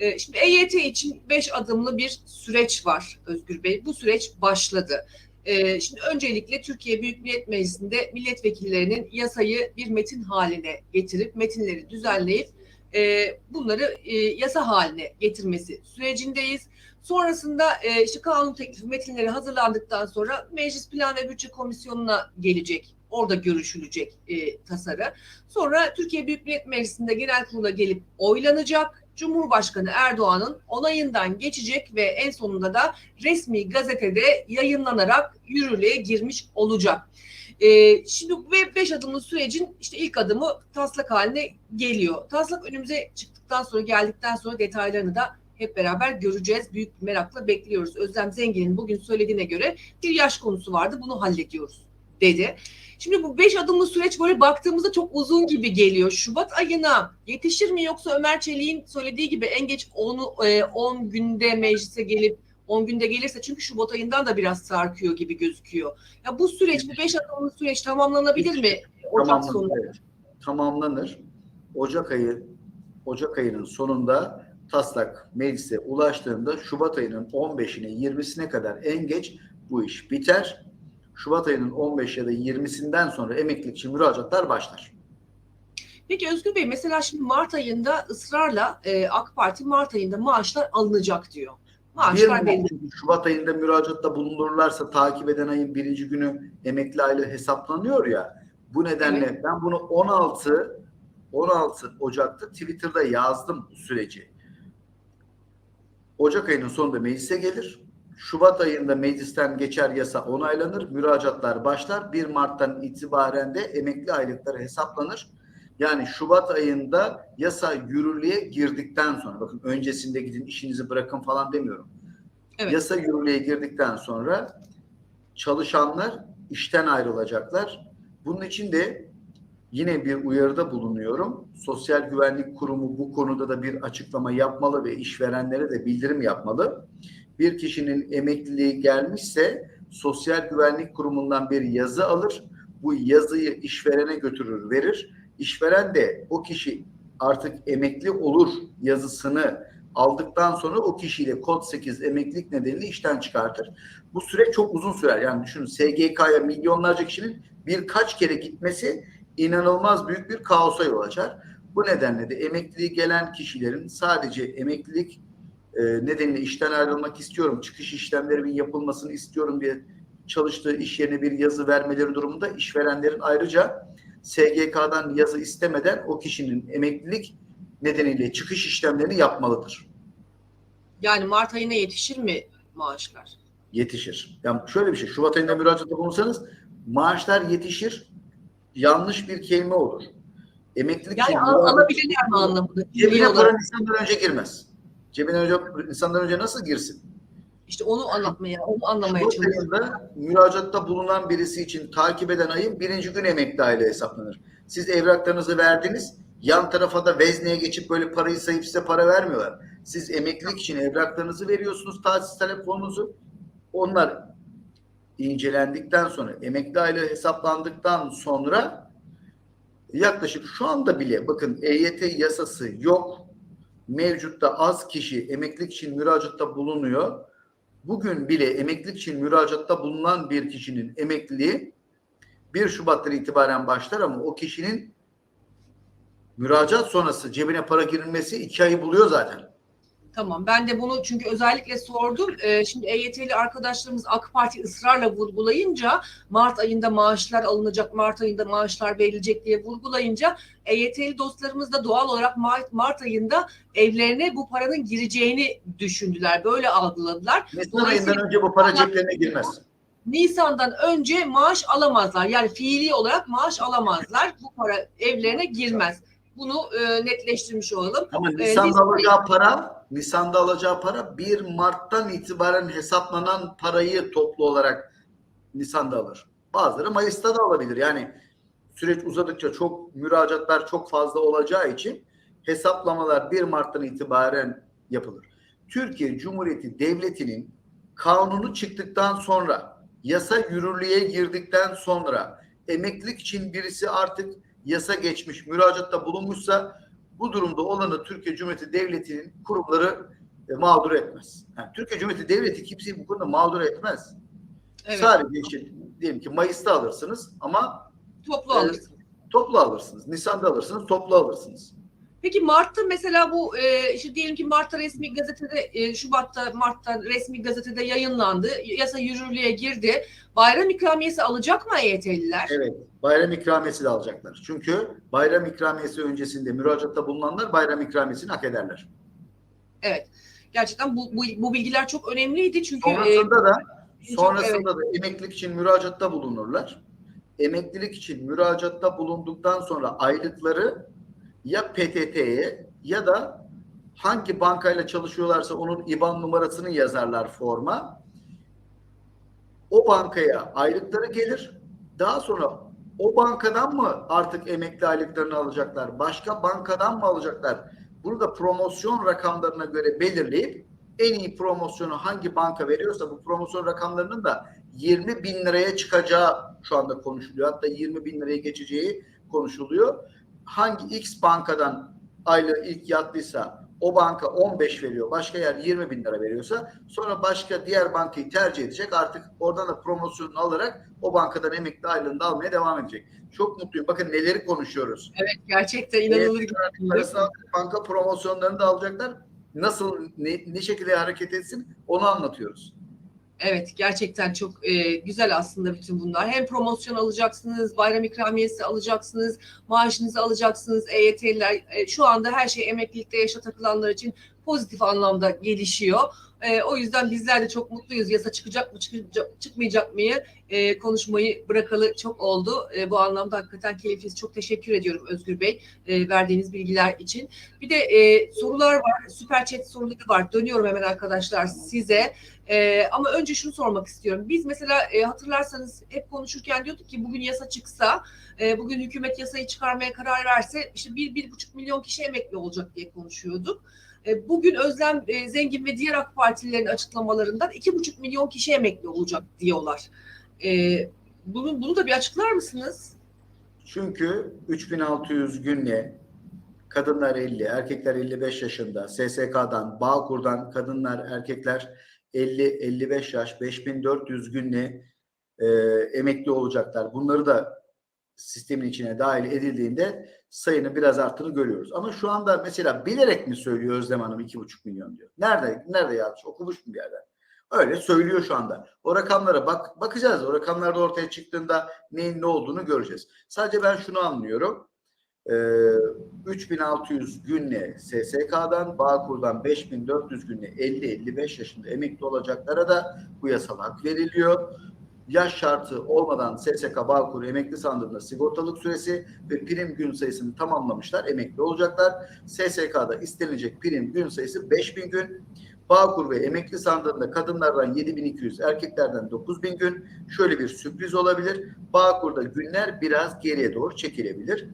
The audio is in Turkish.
E, şimdi EYT için 5 adımlı bir süreç var Özgür Bey. Bu süreç başladı. E, şimdi öncelikle Türkiye Büyük Millet Meclisi'nde milletvekillerinin yasayı bir metin haline getirip metinleri düzenleyip e, bunları e, yasa haline getirmesi sürecindeyiz. Sonrasında e, işte kanun teklifi metinleri hazırlandıktan sonra Meclis Plan ve Bütçe Komisyonu'na gelecek. Orada görüşülecek e, tasarı. Sonra Türkiye Büyük Millet Meclisi'nde genel kurula gelip oylanacak. Cumhurbaşkanı Erdoğan'ın onayından geçecek ve en sonunda da resmi gazetede yayınlanarak yürürlüğe girmiş olacak. Ee, şimdi bu beş adımlı sürecin işte ilk adımı taslak haline geliyor. Taslak önümüze çıktıktan sonra geldikten sonra detaylarını da hep beraber göreceğiz. Büyük merakla bekliyoruz. Özlem Zengin'in bugün söylediğine göre bir yaş konusu vardı. Bunu hallediyoruz dedi. Şimdi bu beş adımlı süreç böyle baktığımızda çok uzun gibi geliyor. Şubat ayına yetişir mi yoksa Ömer Çelik'in söylediği gibi en geç 10 günde meclise gelip 10 günde gelirse çünkü Şubat ayından da biraz sarkıyor gibi gözüküyor. Ya bu süreç, bu beş adımlı süreç tamamlanabilir mi Ocak sonunda? Evet, tamamlanır. Ocak ayı Ocak ayının sonunda taslak meclise ulaştığında Şubat ayının 15'ine 20'sine kadar en geç bu iş biter. Şubat ayının 15 ya da 20'sinden sonra emeklilik için müracaatlar başlar. Peki Özgür Bey mesela şimdi Mart ayında ısrarla e, AK Parti Mart ayında maaşlar alınacak diyor. Maaşlar belli. Şubat ayında müracaatta bulunurlarsa takip eden ayın birinci günü emekli aylığı hesaplanıyor ya. Bu nedenle Evet. ben bunu 16 16 Ocak'ta Twitter'da yazdım bu süreci. Ocak ayının sonunda meclise gelir. Şubat ayında meclisten geçer yasa onaylanır. Müracaatlar başlar. 1 Mart'tan itibaren de emekli aylıkları hesaplanır. Yani Şubat ayında yasa yürürlüğe girdikten sonra bakın öncesinde gidin işinizi bırakın falan demiyorum. Evet. Yasa yürürlüğe girdikten sonra çalışanlar işten ayrılacaklar. Bunun için de yine bir uyarıda bulunuyorum. Sosyal Güvenlik Kurumu bu konuda da bir açıklama yapmalı ve işverenlere de bildirim yapmalı. Bir kişinin emekliliği gelmişse Sosyal Güvenlik Kurumu'ndan bir yazı alır. Bu yazıyı işverene götürür, verir. İşveren de o kişi artık emekli olur yazısını aldıktan sonra o kişiyle kod 8 emeklilik nedeniyle işten çıkartır. Bu süre çok uzun sürer. Yani düşünün SGK'ya milyonlarca kişinin birkaç kere gitmesi inanılmaz büyük bir kaosa yol açar. Bu nedenle de emekliliği gelen kişilerin sadece emeklilik e, nedeniyle işten ayrılmak istiyorum, çıkış işlemlerimin yapılmasını istiyorum diye çalıştığı iş yerine bir yazı vermeleri durumunda işverenlerin ayrıca SGK'dan yazı istemeden o kişinin emeklilik nedeniyle çıkış işlemlerini yapmalıdır. Yani Mart ayına yetişir mi maaşlar? Yetişir. Yani şöyle bir şey, Şubat ayında müracaatta bulunsanız maaşlar yetişir, yanlış bir kelime olur. Emeklilik Yani al, alabilirler mi anlamında? Cebine para. Nisan'dan önce girmez. Cebine önce, Nisan'dan önce nasıl girsin? İşte onu anlatmaya, onu anlamaya çalışıyorum. müracaatta bulunan birisi için takip eden ayın birinci gün emekli aile hesaplanır. Siz evraklarınızı verdiniz, yan tarafa da vezneye geçip böyle parayı sayıp size para vermiyorlar. Siz emeklilik için evraklarınızı veriyorsunuz, tahsis telefonunuzu. Onlar incelendikten sonra, emekli aile hesaplandıktan sonra yaklaşık şu anda bile bakın EYT yasası yok. Mevcutta az kişi emeklilik için müracaatta bulunuyor. Bugün bile emeklilik için müracaatta bulunan bir kişinin emekliliği 1 Şubat'tan itibaren başlar ama o kişinin müracaat sonrası cebine para girilmesi iki ayı buluyor zaten. Tamam ben de bunu çünkü özellikle sordum. Ee, şimdi EYT'li arkadaşlarımız AK Parti ısrarla vurgulayınca Mart ayında maaşlar alınacak, Mart ayında maaşlar verilecek diye vurgulayınca EYT'li dostlarımız da doğal olarak Mart, Mart ayında evlerine bu paranın gireceğini düşündüler. Böyle algıladılar. Nisan ayından önce bu para ceplerine girmez. Nisan'dan önce maaş alamazlar. Yani fiili olarak maaş alamazlar. Bu para evlerine girmez. Bunu e, netleştirmiş olalım. Ama Ee, Nisan'da Nisan- alacağı para, Nisan'da alacağı para 1 Mart'tan itibaren hesaplanan parayı toplu olarak Nisan'da alır. Bazıları Mayıs'ta da alabilir. Yani süreç uzadıkça çok müracaatlar çok fazla olacağı için hesaplamalar 1 Mart'tan itibaren yapılır. Türkiye Cumhuriyeti Devleti'nin kanunu çıktıktan sonra, yasa yürürlüğe girdikten sonra emeklilik için birisi artık yasa geçmiş, müracaatta bulunmuşsa Bu durumda olanı Türkiye Cumhuriyeti Devleti'nin kurumları e, mağdur etmez. Yani Türkiye Cumhuriyeti Devleti kimseyi bu konuda mağdur etmez. Evet. Sadece işte diyelim ki Mayıs'ta alırsınız ama Toplu alırsın. toplu alırsınız. Nisan'da alırsınız, toplu alırsınız. Peki Mart'ta mesela bu e, işte diyelim ki Mart'ta resmi gazetede e, Şubat'ta Mart'ta resmi gazetede yayınlandı. Yasa yürürlüğe girdi. Bayram ikramiyesi alacak mı EYT'liler? Evet, bayram ikramiyesi de alacaklar. Çünkü bayram ikramiyesi öncesinde müracaatta bulunanlar bayram ikramiyesini hak ederler. Gerçekten bu, bu, bu bilgiler çok önemliydi çünkü e, Sonrasında da çok- sonrasında da emeklilik için müracaatta bulunurlar. Emeklilik için müracaatta bulunduktan sonra aylıkları ya PTT'ye ya da hangi bankayla çalışıyorlarsa onun IBAN numarasını yazarlar forma. O bankaya aylıkları gelir. Daha sonra o bankadan mı artık emekli aylıklarını alacaklar? Başka bankadan mı alacaklar? Bunu da promosyon rakamlarına göre belirleyip en iyi promosyonu hangi banka veriyorsa bu promosyon rakamlarının da 20 bin liraya çıkacağı şu anda konuşuluyor. Hatta 20 bin liraya geçeceği konuşuluyor. Hangi X bankadan aylığı ilk yattıysa o banka 15 veriyor. Başka yer 20 bin lira veriyorsa sonra başka diğer bankayı tercih edecek. Artık oradan da promosyonunu alarak o bankadan emekli aylığını da almaya devam edecek. Çok mutluyum. Bakın neleri konuşuyoruz. evet gerçekten inanılır. Parasını alacak, banka promosyonlarını da alacaklar. Nasıl, ne, ne şekilde hareket etsin onu anlatıyoruz. Evet gerçekten çok e, güzel aslında bütün bunlar. Hem promosyon alacaksınız, bayram ikramiyesi alacaksınız, maaşınızı alacaksınız, EYT'liler. E, şu anda her şey emeklilikte yaşa takılanlar için pozitif anlamda gelişiyor. E, o yüzden bizler de çok mutluyuz. Yasa çıkacak mı, çıkacak, çıkmayacak mı e, konuşmayı bırakalı çok oldu. E, bu anlamda hakikaten keyifliyiz. Çok teşekkür ediyorum Özgür Bey e, verdiğiniz bilgiler için. Bir de e, sorular var, süper chat soruları var. Dönüyorum hemen arkadaşlar size. Ee, ama önce şunu sormak istiyorum. Biz mesela e, hatırlarsanız hep konuşurken diyorduk ki bugün yasa çıksa, e, bugün hükümet yasayı çıkarmaya karar verse işte bir, bir buçuk milyon kişi emekli olacak diye konuşuyorduk. E, bugün Özlem e, Zengin ve diğer AK Partililerin açıklamalarından iki buçuk milyon kişi emekli olacak diyorlar. E, bunu, bunu da bir açıklar mısınız? Çünkü 3600 günle kadınlar 50, erkekler 55 yaşında, SSK'dan, Bağkur'dan kadınlar, erkekler 50-55 yaş, 5400 günle e, emekli olacaklar. Bunları da sistemin içine dahil edildiğinde sayının biraz arttığını görüyoruz. Ama şu anda mesela bilerek mi söylüyor Özlem Hanım 2,5 milyon diyor. Nerede nerede yazmış? Okumuş mu bir yerden? Öyle söylüyor şu anda. O rakamlara bak bakacağız. O rakamlar da ortaya çıktığında neyin ne olduğunu göreceğiz. Sadece ben şunu anlıyorum. Ee, 3600 günle SSK'dan, Bağkur'dan 5400 günle 50-55 yaşında emekli olacaklara da bu yasal hak veriliyor. Yaş şartı olmadan SSK Bağkur emekli sandığında sigortalık süresi ve prim gün sayısını tamamlamışlar, emekli olacaklar. SSK'da istenilecek prim gün sayısı 5000 gün. Bağkur ve emekli sandığında kadınlardan 7200, erkeklerden 9000 gün. Şöyle bir sürpriz olabilir. Bağkur'da günler biraz geriye doğru çekilebilir.